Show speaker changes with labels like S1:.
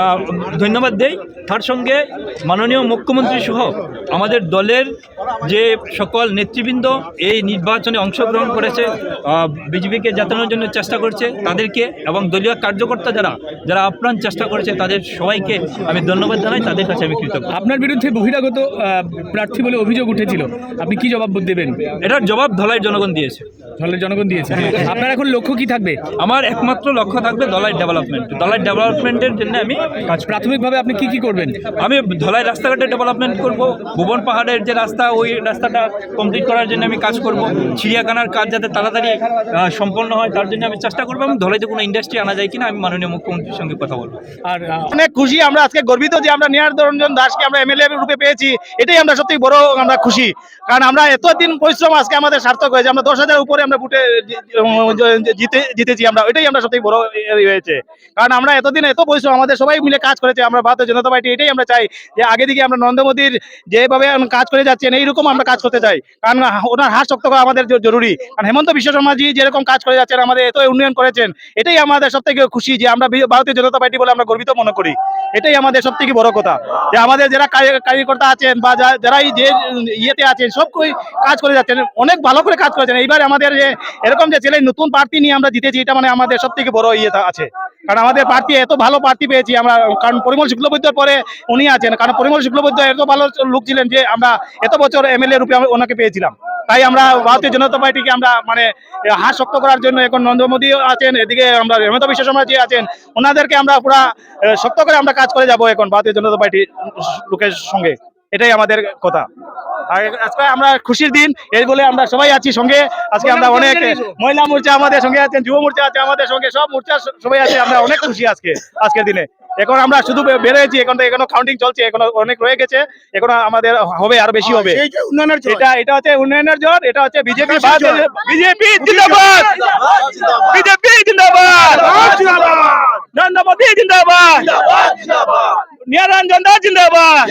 S1: আহ, ধন্যবাদ দেই। তার সঙ্গে মাননীয় মুখ্যমন্ত্রী সহ আমাদের দলের যে সকল নেতৃবৃন্দ এই নির্বাচনে অংশগ্রহণ করেছে বিজেপিকে জেতানোর জন্য চেষ্টা করছে তাদেরকে এবং দলীয় কার্যকর্তা যারা যারা আপ্রাণ চেষ্টা করেছে তাদের সবাইকে আমি ধন্যবাদ জানাই তাদের কাছে আমি কৃতজ্ঞ।
S2: আপনার বিরুদ্ধে বহিরাগত প্রার্থী বলে অভিযোগ উঠেছিল। আপনি কি জবাব দেবেন?
S1: এটার জবাব ধলাই জনগণ দিয়েছে।
S2: দলের জনগণ দিয়েছে। আপনার এখন লক্ষ্য কি থাকবে?
S1: আমার একমাত্র লক্ষ্য থাকবে দলাই ডেভেলপমেন্ট। দলাই ডেভেলপমেন্টের জন্য আমি কাজ।
S2: প্রাথমিকভাবে আপনি কি কি করবেন?
S1: আমি ধলাই রাস্তাঘাটে ডেভেলপমেন্ট করব ভুবন পাহাড়ের যে রাস্তা ওই রাস্তাটা কমপ্লিট করার জন্য আমি কাজ করব। চিড়িয়াখানার কাজ যাতে তাড়াতাড়ি সম্পন্ন হয় তার জন্য আমি চেষ্টা করব এবং ধলাইতে কোনো ইন্ডাস্ট্রি আনা যায় কিনা আমি মাননীয় মুখ্যমন্ত্রীর সঙ্গে কথা বলব।
S2: আর
S3: অনেক খুশি আমরা আজকে গর্বিত যে আমরা নিয়ার রঞ্জন দাসকে আমরা এমএলএ রূপে পেয়েছি। এটাই আমরা সত্যি বড় আমরা খুশি। কারণ আমরা এতদিন পরিশ্রম আজকে আমাদের সার্থক হয়েছে। আমরা দশ হাজার উপরে আমরা বুটে জিতে জিতেছি আমরা। এটাই আমরা সত্যি বড় হয়েছে। কারণ আমরা এতদিন এত পরিশ্রম আমাদের সবাই মিলে কাজ করেছে, আমরা ভারতীয় জনতা পার্টি, এটাই আমরা চাই যে আগে দিকে আমরা নরেন্দ্র মোদীর যেভাবে কাজ করে যাচ্ছেন, এইরকম আমরা কাজ করতে চাই। কারণ ওনার হাত শক্ত করা আমাদের জরুরি। কারণ হেমন্ত বিশ্ব শর্মাজি যেরকম কাজ করে যাচ্ছেন, আমাদের এত উন্নয়ন করেছেন, এটাই আমাদের সব থেকে খুশি যে আমরা ভারতীয় জনতা পার্টি বলে আমরা গর্বিত মনে করি। এটাই আমাদের সব থেকে বড় কথা। যে আমাদের যারা কার্য- কার্যকর্তা আছেন বা যারাই যে ইয়েতে আছেন, সব কাজ করে যাচ্ছেন, অনেক ভালো করে কাজ করেছেন। এইবার আমাদের যে এরকম যে ছেলে নতুন প্রার্থী নিয়ে আমরা জিতেছি, এটা মানে আমাদের সব থেকে বড় ইয়ে আছে। কারণ আমাদের প্রার্থী এত ভালো প্রার্থী পেয়েছি আমরা, কারণ পরিমল শুক্লবৈদ্যর পরে উনি আছেন, কারণ পরিমল শুক্লবৈদ্য এত ভালো লোক ছিলেন যে আমরা এত বছর এমএলএ রূপে ওনাকে পেয়েছিলাম। তাই আমরা ভারতীয় জনতা পার্টিকে আমরা মানে হাত শক্ত করার জন্য এখন নরেন্দ্র মোদী আছেন, এদিকে আমরা হেমন্ত বিশ্ব শর্মা জি আছেন, ওনাদেরকে আমরা পুরা শক্ত করে আমরা কাজ করে যাব এখন ভারতীয় জনতা পার্টি লোকের সঙ্গে। এটাই আমাদের কথা। আজকে আমরা খুশির দিন এই বলে আমরা সবাই আছি সঙ্গে। আজকে আমরা অনেক মহিলা মোর্চা আমাদের সঙ্গে আছেন যুব মোর্চা আছে আমাদের সঙ্গে সব মোর্চা সবাই আছে আমরা অনেক খুশি আজকে আজকের দিনে। এখন আমরা শুধু বেরোয়েছি এখন এখনও কাউন্টিং চলছে এখনও অনেক রয়ে গেছে এখন আমাদের হবে আরও বেশি হবে। এটা এটা হচ্ছে উন্নয়নের জোর এটা হচ্ছে বিজেপি বিজেপি জিন্দাবাদ! বিজেপি জিন্দাবাদ! নরেন্দ্র মোদী জিন্দাবাদ! নিরঞ্জন দাস জিন্দাবাদ।